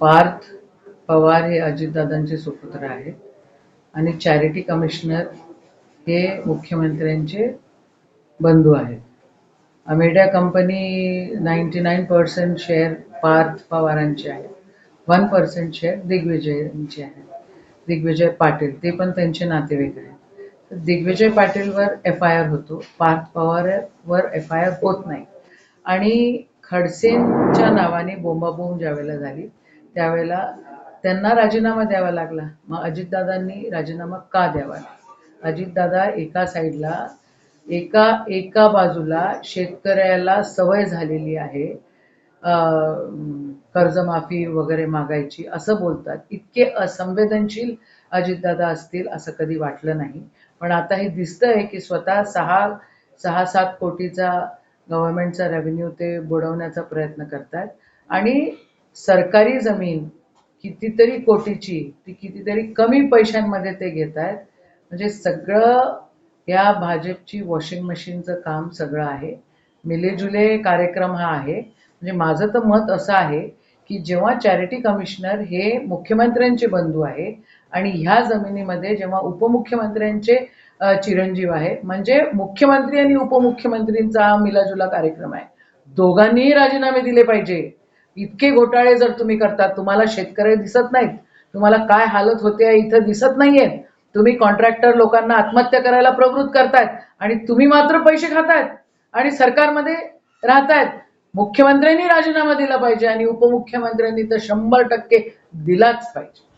पार्थ पवार हे अजितदादांचे सुपुत्र आहेत. आणि चॅरिटी कमिशनर हे मुख्यमंत्र्यांचे बंधू आहेत. Amadea company ninety nine percent share Parth पवारांचे आहे वन पर्सेंट शेअर दिग्विजयांचे आहे दिग्विजय पाटील ते पण त्यांचे नातेवाईक आहेत. तर दिग्विजय पाटीलवर एफ आय आर होतो. पार्थ पवारवर एफ आय आर होत नाही. आणि खडसेंच्या नावाने बोंबाबोंब ज्यावेळेला झाली त्यावेळेला त्यांना राजीनामा द्यावा लागला. मग अजितदादांनी राजीनामा का द्यावा? अजितदादा एका साईडला एका एका बाजूला शेतकऱ्याला सवय झालेली आहे कर्जमाफी वगैरे मागायची असं बोलतात. इतके असंवेदनशील अजितदादा असतील असं कधी वाटलं नाही. पण आता हे दिसतंय की स्वतः सहा सहा सात कोटीचा गव्हर्नमेंटचा रेव्हेन्यू ते बुडवण्याचा प्रयत्न करतात. आणि सरकारी जमीन कितीतरी कोटीची ती कितीतरी कमी पैशांमध्ये ते घेत आहेत. म्हणजे सगळं या भाजपची वॉशिंग मशीनचं काम सगळं आहे. मिलेजुले कार्यक्रम हा आहे. म्हणजे माझं तर मत असं आहे की जेव्हा चॅरिटी कमिशनर हे मुख्यमंत्र्यांचे बंधू आहे आणि ह्या जमिनीमध्ये जेव्हा उपमुख्यमंत्र्यांचे चिरंजीव आहे म्हणजे मुख्यमंत्री आणि उपमुख्यमंत्रींचा हा मिलाजुला कार्यक्रम आहे. दोघांनीही राजीनामे दिले पाहिजे. इतके घोटाळे जर तुम्ही करतात तुम्हाला शेतकरी दिसत नाहीत तुम्हाला काय हालत होते इथं दिसत नाहीये. तुम्ही कॉन्ट्रॅक्टर लोकांना आत्महत्या करायला प्रवृत्त करतायत आणि तुम्ही मात्र पैसे खातायत आणि सरकारमध्ये राहतायत. मुख्यमंत्र्यांनी राजीनामा दिला पाहिजे आणि उपमुख्यमंत्र्यांनी तर शंभर टक्के दिलाच पाहिजे.